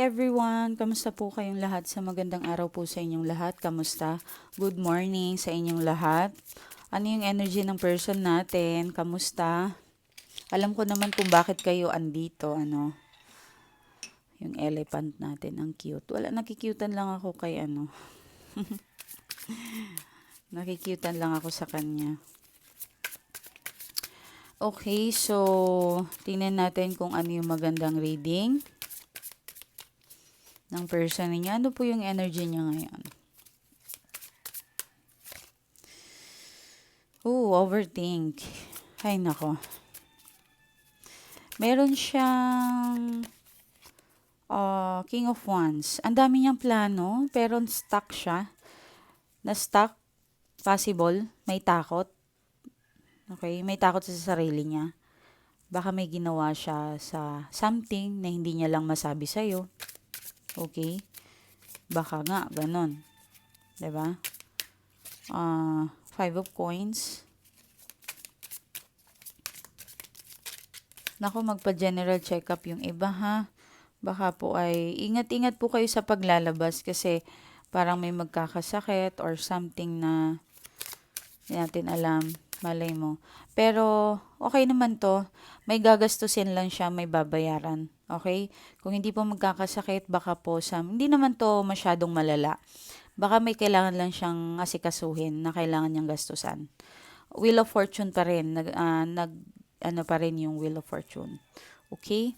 everyone! Kamusta po kayong lahat? Sa magandang araw po sa inyong lahat. Kamusta? Good morning sa inyong lahat. Ano yung energy ng person natin? Kamusta? Alam ko naman kung bakit kayo andito, ano? Yung elephant natin, ang cute. Wala, nakikyutan lang ako kay ano. nakikyutan lang ako sa kanya. Okay, so tingnan natin kung ano yung magandang reading ng person niya. Ano po yung energy niya ngayon? Ooh, overthink. Ay, nako. Meron siyang uh, King of Wands. Ang dami niyang plano, pero stuck siya. Na-stuck, possible, may takot. Okay, may takot sa sarili niya. Baka may ginawa siya sa something na hindi niya lang masabi sa'yo. Okay? Baka nga, ganon. ba? Diba? Uh, five of coins. Nako, magpa-general check-up yung iba ha. Baka po ay, ingat-ingat po kayo sa paglalabas kasi parang may magkakasakit or something na hindi natin alam. Malay mo. Pero, okay naman to. May gagastusin lang siya, may babayaran. Okay? Kung hindi po magkakasakit, baka po sa, hindi naman to masyadong malala. Baka may kailangan lang siyang asikasuhin na kailangan niyang gastusan. Wheel of Fortune pa rin. Nag, uh, nag ano pa rin yung Wheel of Fortune. Okay?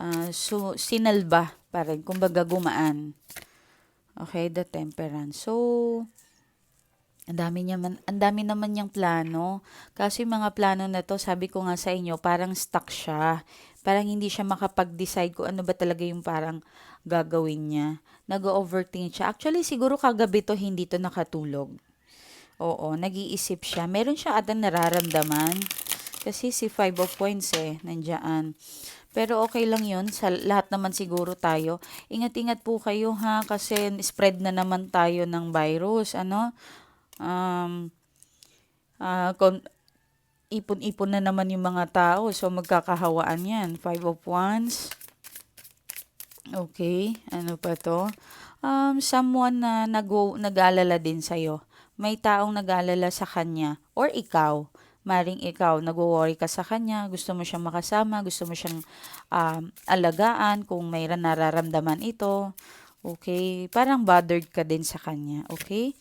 Uh, so, sinalba pa rin. Kumbaga, gumaan. Okay, the temperance. So, ang dami, niya man, ang dami naman niyang plano. Kasi mga plano na to, sabi ko nga sa inyo, parang stuck siya. Parang hindi siya makapag-decide kung ano ba talaga yung parang gagawin niya. Nag-overthink siya. Actually, siguro kagabi to hindi to nakatulog. Oo, nag-iisip siya. Meron siya atang nararamdaman. Kasi si Five of Points eh, nandiyan. Pero okay lang yun. Sa lahat naman siguro tayo. Ingat-ingat po kayo ha. Kasi spread na naman tayo ng virus. Ano? Um, uh, ipon-ipon na naman yung mga tao. So, magkakahawaan yan. Five of Wands. Okay. Ano pa to? Um, someone na nag nag-alala din sa'yo. May taong nag-alala sa kanya. Or ikaw. Maring ikaw, nag-worry ka sa kanya, gusto mo siyang makasama, gusto mo siyang um, alagaan kung may nararamdaman ito. Okay? Parang bothered ka din sa kanya. Okay?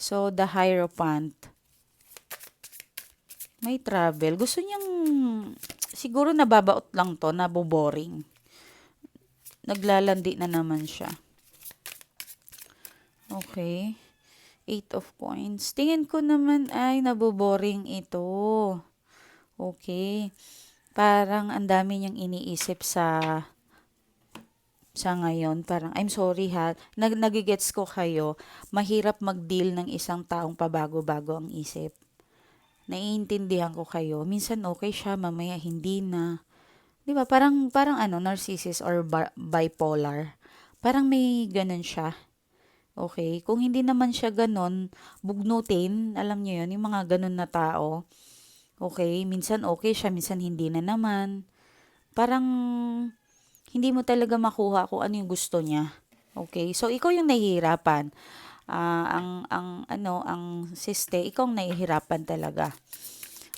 So, the Hierophant. May travel. Gusto niyang, siguro nababaot lang to, naboboring. Naglalandi na naman siya. Okay. Eight of coins. Tingin ko naman ay naboboring ito. Okay. Parang ang dami niyang iniisip sa sa ngayon, parang, I'm sorry ha, nag nagigets ko kayo, mahirap mag-deal ng isang taong pabago-bago ang isip. Naiintindihan ko kayo. Minsan okay siya, mamaya hindi na. 'Di ba? Parang parang ano, narcissist or bipolar. Parang may ganun siya. Okay? Kung hindi naman siya ganun, bugnutin, alam niyo 'yon, yung mga ganun na tao. Okay, minsan okay siya, minsan hindi na naman. Parang hindi mo talaga makuha kung ano yung gusto niya. Okay? So, ikaw yung nahihirapan. Uh, ang, ang, ano, ang siste, ikaw ang nahihirapan talaga.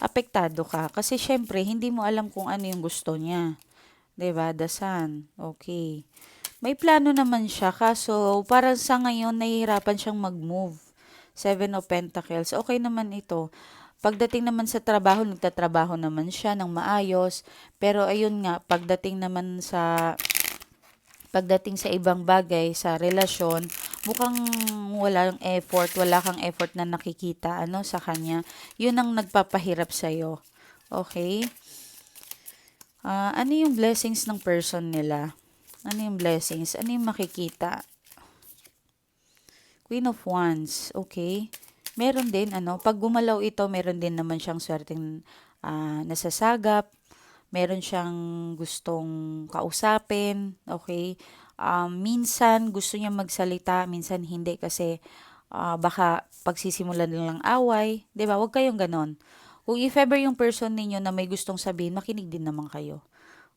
Apektado ka. Kasi, syempre, hindi mo alam kung ano yung gusto niya. ba diba? Sun. Okay. May plano naman siya, kaso parang sa ngayon, nahihirapan siyang mag-move. Seven of Pentacles. Okay naman ito. Pagdating naman sa trabaho, nagtatrabaho naman siya ng maayos. Pero ayun nga, pagdating naman sa pagdating sa ibang bagay, sa relasyon, mukhang walang effort, wala kang effort na nakikita ano sa kanya. 'Yun ang nagpapahirap sa iyo. Okay? Uh, ano yung blessings ng person nila? Ano yung blessings? Ano yung makikita? Queen of Wands. Okay? Meron din, ano, pag gumalaw ito, meron din naman siyang swerteng uh, nasasagap, meron siyang gustong kausapin, okay? Um, minsan gusto niya magsalita, minsan hindi kasi uh, baka pagsisimulan lang away, 'di ba? Huwag kayong ganon. Kung if ever yung person ninyo na may gustong sabihin, makinig din naman kayo.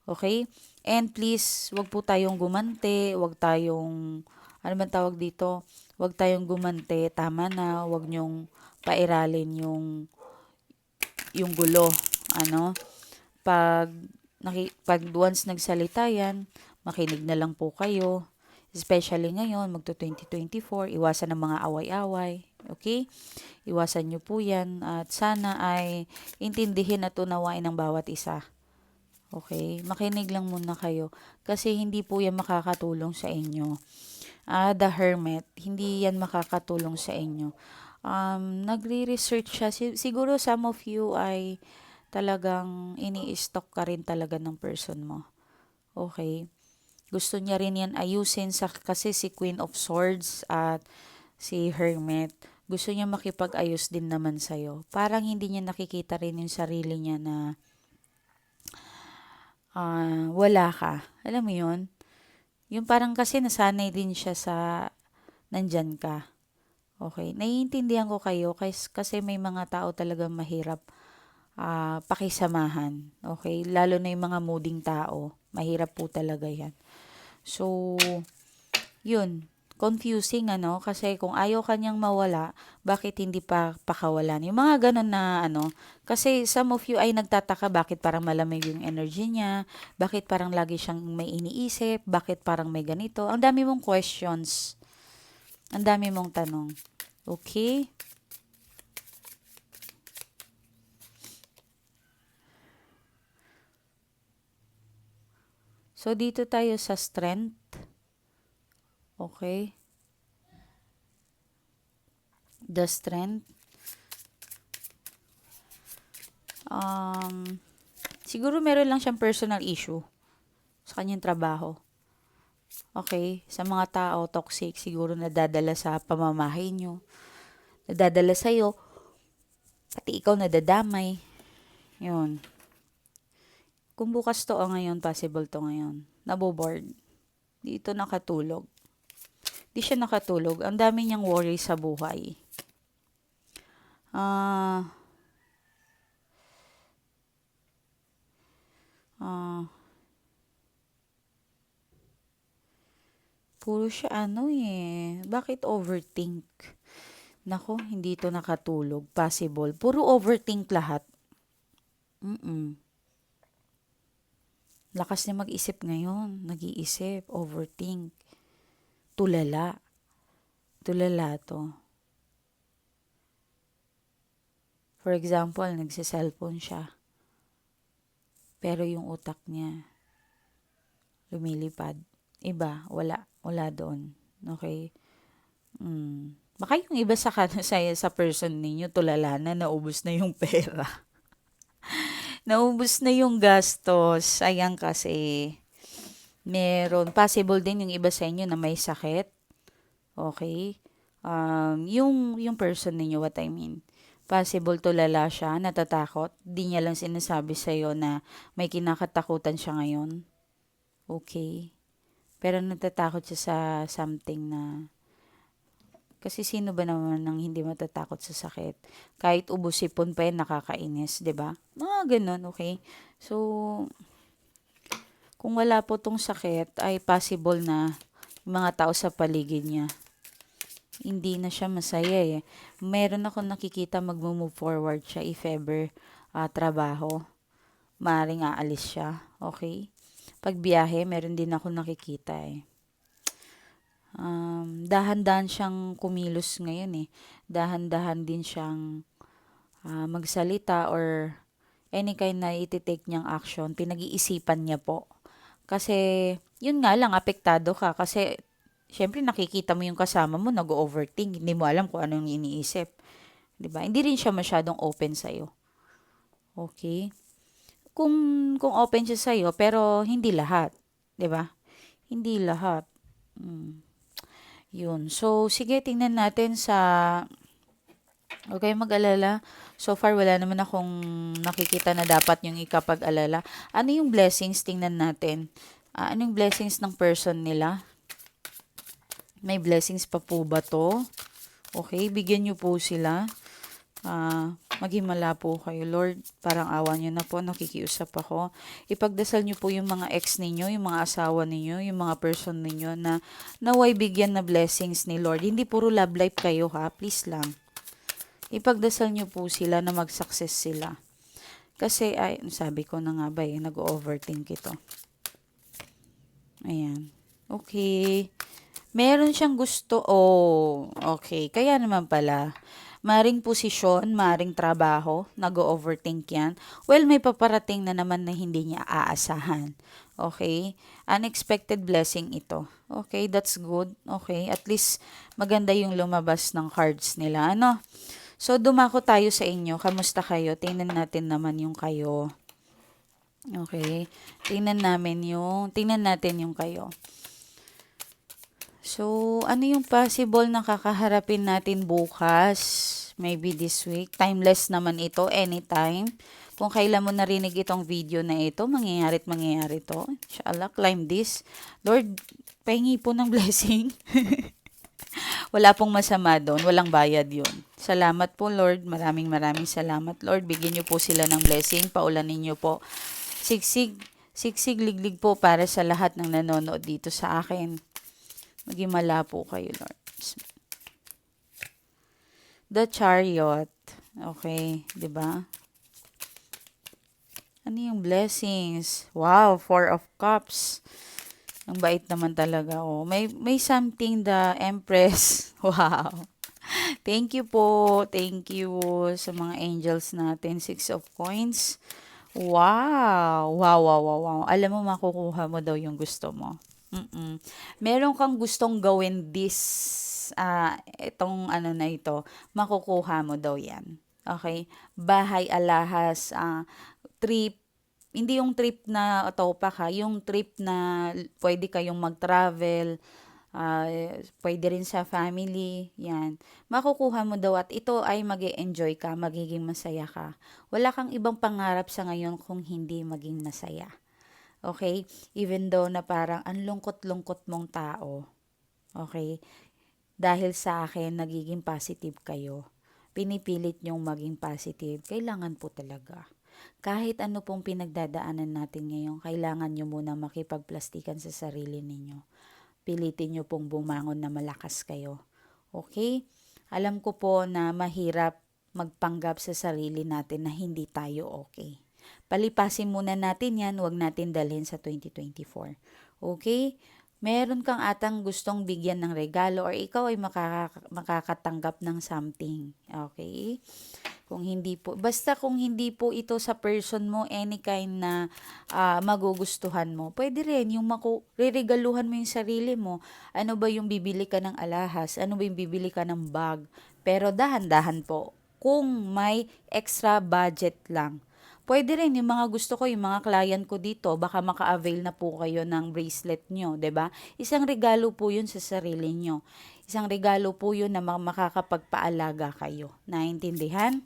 Okay? And please, wag po tayong gumante, wag tayong, ano man tawag dito, wag tayong gumante, tama na, wag nyong pairalin yung, yung gulo, ano. Pag, naki, pag once nagsalita yan, makinig na lang po kayo. Especially ngayon, magto 2024, iwasan ng mga away-away. Okay? Iwasan nyo po yan. At sana ay intindihin at unawain ng bawat isa. Okay? Makinig lang muna kayo. Kasi hindi po yan makakatulong sa inyo. Ah, the Hermit, hindi yan makakatulong sa inyo. Um, nagre-research siya. Si- siguro some of you ay talagang ini-stock ka rin talaga ng person mo. Okay? Gusto niya rin yan ayusin sa, kasi si Queen of Swords at si Hermit, gusto niya makipag-ayos din naman sa'yo. Parang hindi niya nakikita rin yung sarili niya na ah, wala ka. Alam mo yun? Yung parang kasi nasanay din siya sa nandyan ka. Okay. Naiintindihan ko kayo kasi, kasi may mga tao talagang mahirap ah, pakisamahan. Okay. Lalo na yung mga mooding tao. Mahirap po talaga yan. So, yun. Confusing ano kasi kung ayaw kanyang mawala, bakit hindi pa pakawalan? Yung mga ganun na ano, kasi some of you ay nagtataka bakit parang malamig yung energy niya, bakit parang lagi siyang may iniisip, bakit parang may ganito. Ang dami mong questions. Ang dami mong tanong. Okay? So, dito tayo sa strength. Okay? The strength. Um, siguro meron lang siyang personal issue sa kanyang trabaho. Okay? Sa mga tao, toxic, siguro nadadala sa pamamahay nyo. Nadadala sa'yo. Pati ikaw nadadamay. Yun. Kung bukas to o ngayon, possible to ngayon. Naboboard. Dito nakatulog. Di siya nakatulog. Ang dami niyang worry sa buhay. Ah... Ah... puro siya ano eh. Bakit overthink? Nako, hindi to nakatulog. Possible. Puro overthink lahat. Mm-mm. Lakas niya mag-isip ngayon. Nag-iisip, overthink. Tulala. Tulala to. For example, nagsiselfone siya. Pero yung utak niya, lumilipad. Iba, wala. Wala doon. Okay? Mm. Baka yung iba sa, sa, sa person ninyo, tulala na, naubos na yung pera. naubos na yung gastos. Ayan kasi, meron, possible din yung iba sa inyo na may sakit. Okay? Um, yung, yung person ninyo, what I mean. Possible tulala siya, natatakot. Di niya lang sinasabi sa'yo na may kinakatakutan siya ngayon. Okay? Pero natatakot siya sa something na kasi sino ba naman nang hindi matatakot sa sakit? Kahit ubusipon pa yan, nakakainis, 'di ba? Mga ganun, okay? So, kung wala po tong sakit, ay possible na yung mga tao sa paligid niya, hindi na siya masaya eh. Meron ako nakikita mag-move forward siya if ever ah, trabaho. Maring aalis siya, okay? Pag biyahe, meron din ako nakikita eh um, dahan-dahan siyang kumilos ngayon eh. Dahan-dahan din siyang uh, magsalita or any kind na iti-take niyang action, pinag-iisipan niya po. Kasi, yun nga lang, apektado ka. Kasi, syempre nakikita mo yung kasama mo, nag-overthink. Hindi mo alam kung anong iniisip. 'di ba? Hindi rin siya masyadong open sa iyo. Okay? Kung kung open siya sa iyo, pero hindi lahat, 'di ba? Hindi lahat. Hmm. Yun. So, sige, tingnan natin sa... Okay, mag-alala. So far, wala naman akong nakikita na dapat yung ikapag-alala. Ano yung blessings? Tingnan natin. Uh, ano yung blessings ng person nila? May blessings pa po ba to? Okay, bigyan nyo po sila. Uh, Maghimala po kayo, Lord. Parang awa niyo na po, nakikiusap ako. Ipagdasal niyo po yung mga ex ninyo, yung mga asawa ninyo, yung mga person ninyo na naway bigyan na blessings ni Lord. Hindi puro love life kayo ha, please lang. Ipagdasal niyo po sila na mag-success sila. Kasi, ay, sabi ko na nga ba eh, nag-overthink ito. Ayan. Okay. Meron siyang gusto. Oh, okay. Kaya naman pala. Maring posisyon, maring trabaho, nag-overthink yan. Well, may paparating na naman na hindi niya aasahan. Okay? Unexpected blessing ito. Okay, that's good. Okay, at least maganda yung lumabas ng cards nila. Ano? So, dumako tayo sa inyo. Kamusta kayo? Tingnan natin naman yung kayo. Okay. Tingnan namin yung, tingnan natin yung kayo. So, ano yung possible na kakaharapin natin bukas? Maybe this week. Timeless naman ito, anytime. Kung kailan mo narinig itong video na ito, mangyayari at mangyayari to. Inshallah, climb this. Lord, pahingi po ng blessing. Wala pong masama doon. Walang bayad yun. Salamat po, Lord. Maraming maraming salamat, Lord. Bigyan niyo po sila ng blessing. Paulanin niyo po. Sigsig, sigsig liglig po para sa lahat ng nanonood dito sa akin. Magimala po kayo, Lord. The Chariot. Okay, 'di ba? Ano yung blessings? Wow, Four of Cups. Ang bait naman talaga. Oh. May, may something the Empress. Wow. Thank you po. Thank you sa mga angels natin. Six of Coins. Wow. Wow, wow, wow, wow. Alam mo, makukuha mo daw yung gusto mo. Mm-mm. Meron kang gustong gawin this, ah, itong ano na ito, makukuha mo daw yan. Okay? Bahay, alahas, ah, trip, hindi yung trip na otopak ha, yung trip na pwede kayong mag-travel, ah, pwede rin sa family, yan. Makukuha mo daw at ito ay mag enjoy ka, magiging masaya ka. Wala kang ibang pangarap sa ngayon kung hindi maging masaya. Okay? Even though na parang ang lungkot-lungkot mong tao. Okay? Dahil sa akin, nagiging positive kayo. Pinipilit nyong maging positive. Kailangan po talaga. Kahit ano pong pinagdadaanan natin ngayon, kailangan nyo muna makipagplastikan sa sarili ninyo. Pilitin nyo pong bumangon na malakas kayo. Okay? Alam ko po na mahirap magpanggap sa sarili natin na hindi tayo okay. Palipasin muna natin yan, huwag natin dalhin sa 2024. Okay? Meron kang atang gustong bigyan ng regalo or ikaw ay makaka- makakatanggap ng something. Okay? Kung hindi po, basta kung hindi po ito sa person mo, any kind na uh, magugustuhan mo, pwede rin yung maku, riregaluhan mo yung sarili mo. Ano ba yung bibili ka ng alahas? Ano ba yung bibili ka ng bag? Pero dahan-dahan po. Kung may extra budget lang Pwede rin yung mga gusto ko, yung mga client ko dito, baka maka-avail na po kayo ng bracelet nyo, ba? Isang regalo po 'yun sa sarili nyo. Isang regalo po 'yun na makakapagpaalaga kayo. Naintindihan?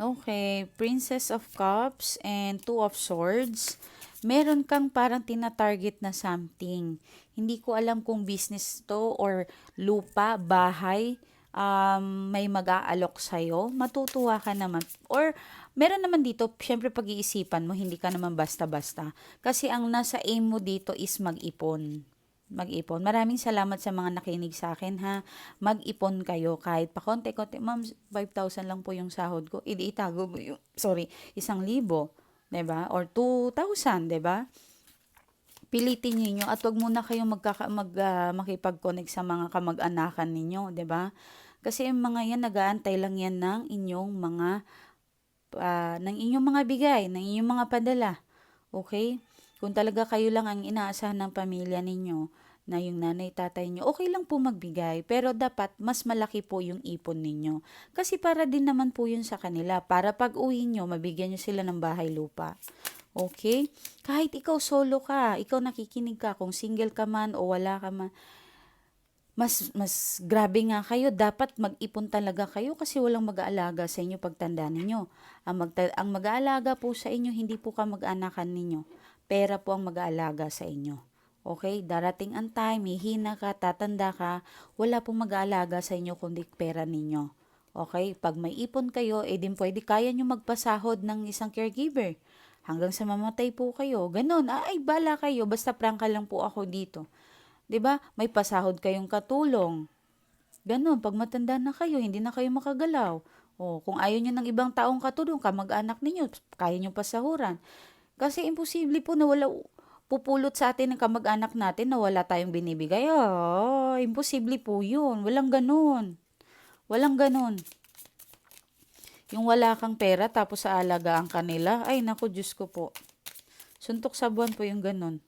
Okay, Princess of Cups and Two of Swords. Meron kang parang tina-target na something. Hindi ko alam kung business to or lupa, bahay, um, may mag-aalok sa'yo, matutuwa ka naman. Or, meron naman dito, syempre pag-iisipan mo, hindi ka naman basta-basta. Kasi ang nasa aim mo dito is mag-ipon. Mag-ipon. Maraming salamat sa mga nakinig sa akin ha. Mag-ipon kayo kahit pa konti-konti. Ma'am, 5,000 lang po yung sahod ko. Idi itago mo yung, sorry, isang libo. 'di ba? Or 2,000, 'di ba? Pilitin niyo at wag muna kayong magkaka, mag, uh, makipag-connect sa mga kamag-anakan ninyo, 'di ba? Kasi ang mga yan, nagaantay lang yan ng inyong mga, uh, ng inyong mga bigay, ng inyong mga padala. Okay? Kung talaga kayo lang ang inaasahan ng pamilya ninyo, na yung nanay, tatay nyo, okay lang po magbigay. Pero dapat mas malaki po yung ipon ninyo. Kasi para din naman po yun sa kanila. Para pag uwi nyo, mabigyan nyo sila ng bahay lupa. Okay? Kahit ikaw solo ka, ikaw nakikinig ka, kung single ka man o wala ka man, mas mas grabe nga kayo, dapat mag-ipon talaga kayo kasi walang mag-aalaga sa inyo pagtanda ninyo. Ang, magta- ang mag-aalaga po sa inyo, hindi po ka mag-anakan ninyo. Pera po ang mag-aalaga sa inyo. Okay, darating ang time, hihina ka, tatanda ka, wala pong mag-aalaga sa inyo kundi pera ninyo. Okay, pag may ipon kayo, eh din pwede kaya nyo magpasahod ng isang caregiver. Hanggang sa mamatay po kayo. Ganon, ah, ay bala kayo, basta prangka lang po ako dito. 'Di ba? May pasahod kayong katulong. Ganon, pag matanda na kayo, hindi na kayo makagalaw. O, kung ayaw nyo ng ibang taong katulong, kamag-anak ninyo, kaya nyo pasahuran. Kasi imposible po na wala pupulot sa atin ng kamag-anak natin na wala tayong binibigay. Ah, imposible po yun. Walang ganon. Walang ganon. Yung wala kang pera tapos sa alagaan kanila, ay naku, Diyos ko po. Suntok sa buwan po yung ganon.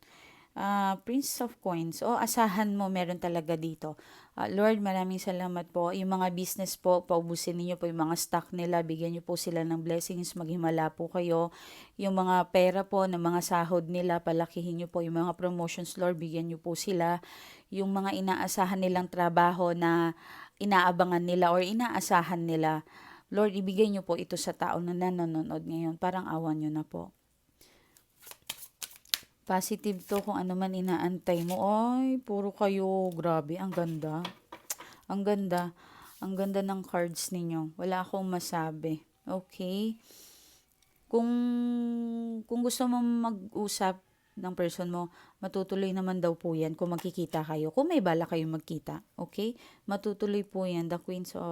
Ah, Prince of Coins. O, asahan mo, meron talaga dito. Ah, Lord, maraming salamat po. Yung mga business po, paubusin niyo po yung mga stock nila. Bigyan niyo po sila ng blessings. Maghimala po kayo. Yung mga pera po, ng mga sahod nila, palakihin niyo po. Yung mga promotions, Lord, bigyan niyo po sila. Yung mga inaasahan nilang trabaho na inaabangan nila or inaasahan nila. Lord, ibigay niyo po ito sa tao na nanonood ngayon. Parang awan niyo na po. Positive to kung ano man inaantay mo. Ay, puro kayo. Grabe, ang ganda. Ang ganda. Ang ganda ng cards ninyo. Wala akong masabi. Okay? Kung, kung gusto mo mag-usap ng person mo, matutuloy naman daw po yan kung magkikita kayo. Kung may bala kayo magkita. Okay? Matutuloy po yan. The Queens of,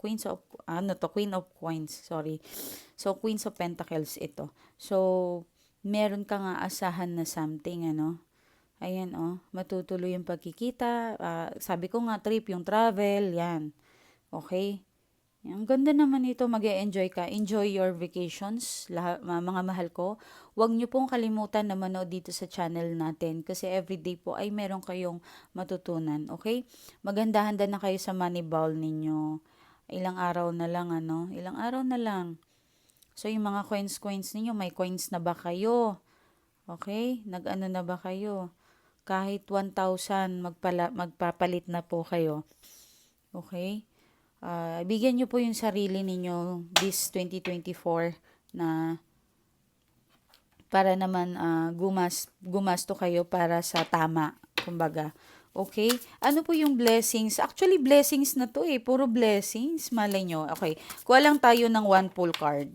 Queens of, ano to, Queen of Coins. Sorry. So, Queens of Pentacles ito. So, meron ka nga asahan na something, ano. Ayan, oh. Matutuloy yung pagkikita. Ah, sabi ko nga, trip, yung travel, yan. Okay? Ang ganda naman ito, mag enjoy ka. Enjoy your vacations, lahat, mga mahal ko. Huwag niyo pong kalimutan na manood dito sa channel natin kasi everyday po ay meron kayong matutunan. Okay? Maghanda-handa na kayo sa money ball ninyo. Ilang araw na lang, ano? Ilang araw na lang. So, yung mga coins-coins ninyo, may coins na ba kayo? Okay? Nag-ano na ba kayo? Kahit 1,000, magpala, magpapalit na po kayo. Okay? Uh, bigyan nyo po yung sarili ninyo this 2024 na para naman uh, gumas, gumasto kayo para sa tama, kumbaga. Okay? Ano po yung blessings? Actually, blessings na to eh. Puro blessings. Malay nyo. Okay. Kuha lang tayo ng one pull card.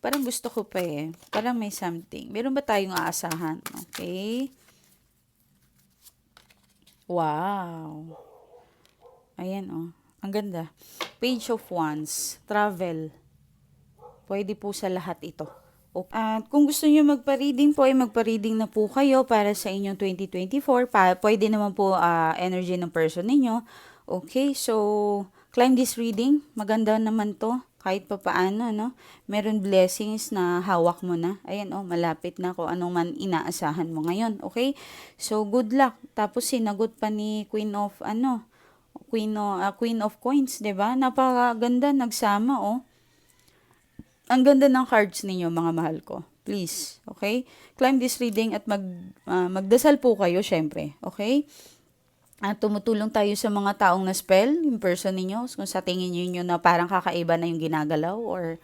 Parang gusto ko pa eh. Parang may something. Meron ba tayong aasahan? Okay. Wow. Ayan oh. Ang ganda. Page of Wands. Travel. Pwede po sa lahat ito. At kung gusto niyo magpa-reading po, ay magpa-reading na po kayo para sa inyong 2024. Pa, pwede naman po uh, energy ng person ninyo. Okay, so climb this reading. Maganda naman to. Kahit pa paano, no? Meron blessings na hawak mo na. Ayan, oh, malapit na kung anong man inaasahan mo ngayon. Okay? So, good luck. Tapos, sinagot pa ni Queen of, ano, Queen of, uh, Queen of Coins, 'di ba? Napakaganda nagsama oh. Ang ganda ng cards ninyo, mga mahal ko. Please, okay? Climb this reading at mag uh, magdasal po kayo syempre, okay? At tumutulong tayo sa mga taong na spell, yung person ninyo, kung sa tingin niyo na parang kakaiba na yung ginagalaw or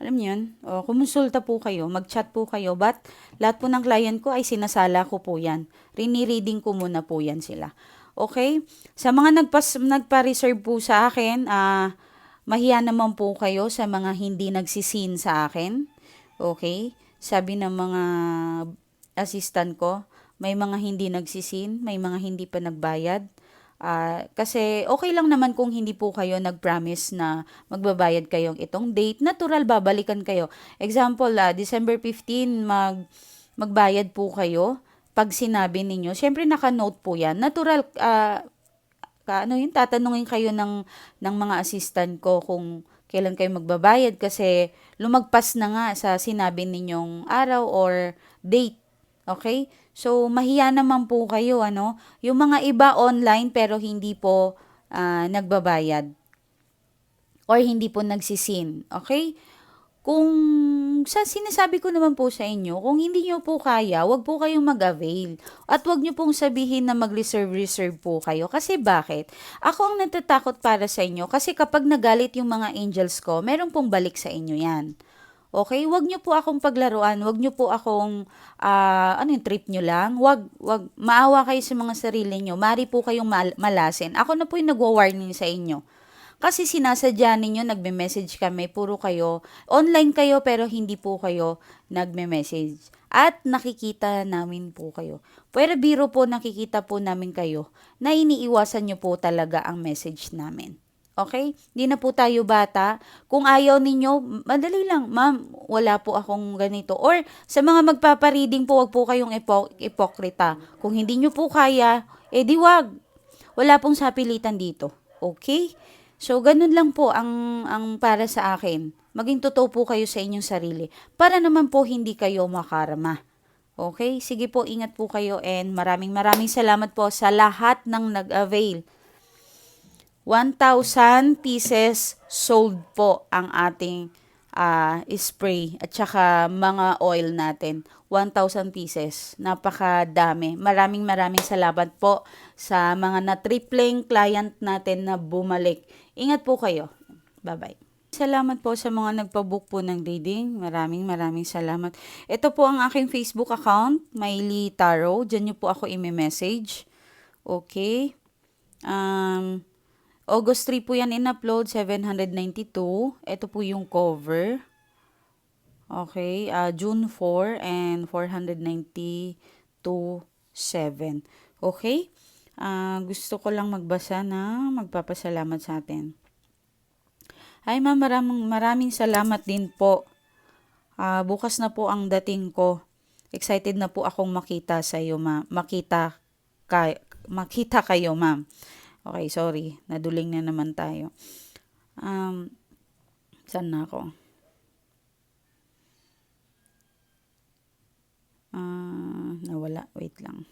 alam niyo yun, o kumonsulta po kayo, mag-chat po kayo, but lahat po ng client ko ay sinasala ko po yan. Rini-reading ko muna po yan sila. Okay? Sa mga nagpas, nagpa-reserve po sa akin, ah, mahiya naman po kayo sa mga hindi nagsisin sa akin. Okay? Sabi ng mga assistant ko, may mga hindi nagsisin, may mga hindi pa nagbayad. Uh, kasi okay lang naman kung hindi po kayo nag-promise na magbabayad kayong itong date. Natural, babalikan kayo. Example, uh, December 15, mag, magbayad po kayo pag sinabi ninyo, syempre naka-note po yan. Natural, uh, ano yun, tatanungin kayo ng, ng mga assistant ko kung kailan kayo magbabayad kasi lumagpas na nga sa sinabi ninyong araw or date. Okay? So, mahiya naman po kayo, ano? Yung mga iba online pero hindi po uh, nagbabayad or hindi po nagsisin. Okay? Kung sa sinasabi ko naman po sa inyo, kung hindi nyo po kaya, wag po kayong mag-avail. At wag nyo pong sabihin na mag-reserve-reserve po kayo. Kasi bakit? Ako ang natatakot para sa inyo kasi kapag nagalit yung mga angels ko, meron pong balik sa inyo yan. Okay? Huwag niyo po akong paglaruan. Huwag niyo po akong, ah, ano yung trip niyo lang. Huwag, huwag, maawa kayo sa mga sarili niyo. Mari po kayong mal- malasin. Ako na po yung nagwa-warning sa inyo. Kasi sinasadya ninyo, nagme-message kami, puro kayo, online kayo pero hindi po kayo nagme-message. At nakikita namin po kayo. Pero biro po nakikita po namin kayo na iniiwasan nyo po talaga ang message namin. Okay? Hindi na po tayo bata. Kung ayaw ninyo, madali lang, ma'am, wala po akong ganito. Or sa mga magpapareading po, wag po kayong ipo- ipokrita. Kung hindi nyo po kaya, eh di wag. Wala pong sapilitan dito. Okay? So, ganun lang po ang, ang para sa akin. Maging totoo po kayo sa inyong sarili. Para naman po hindi kayo makarama. Okay? Sige po, ingat po kayo and maraming maraming salamat po sa lahat ng nag-avail. 1,000 pieces sold po ang ating ah, spray at saka mga oil natin. 1,000 pieces. Napakadami. Maraming maraming salamat po sa mga na-tripling client natin na bumalik. Ingat po kayo. Bye-bye. Salamat po sa mga nagpabook po ng reading. Maraming maraming salamat. Ito po ang aking Facebook account, Miley Tarot. Diyan niyo po ako i-message. Okay. Um, August 3 po yan in-upload, 792. Ito po yung cover. Okay, ah, June 4 and 492.7. Okay? Ah, gusto ko lang magbasa na magpapasalamat sa atin. Ay ma'am, maraming, maraming salamat din po. Ah, bukas na po ang dating ko. Excited na po akong makita sa iyo, ma'am. Makita kay makita kayo, ma'am. Okay, sorry. Naduling na naman tayo. Um, saan na ako? Ah, nawala. Wait lang.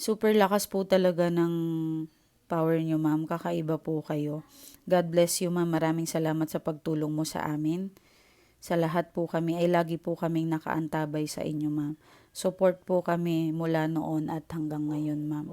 Super lakas po talaga ng power niyo, ma'am. Kakaiba po kayo. God bless you, ma'am. Maraming salamat sa pagtulong mo sa amin. Sa lahat po kami ay lagi po kaming nakaantabay sa inyo, ma'am. Support po kami mula noon at hanggang ngayon, ma'am.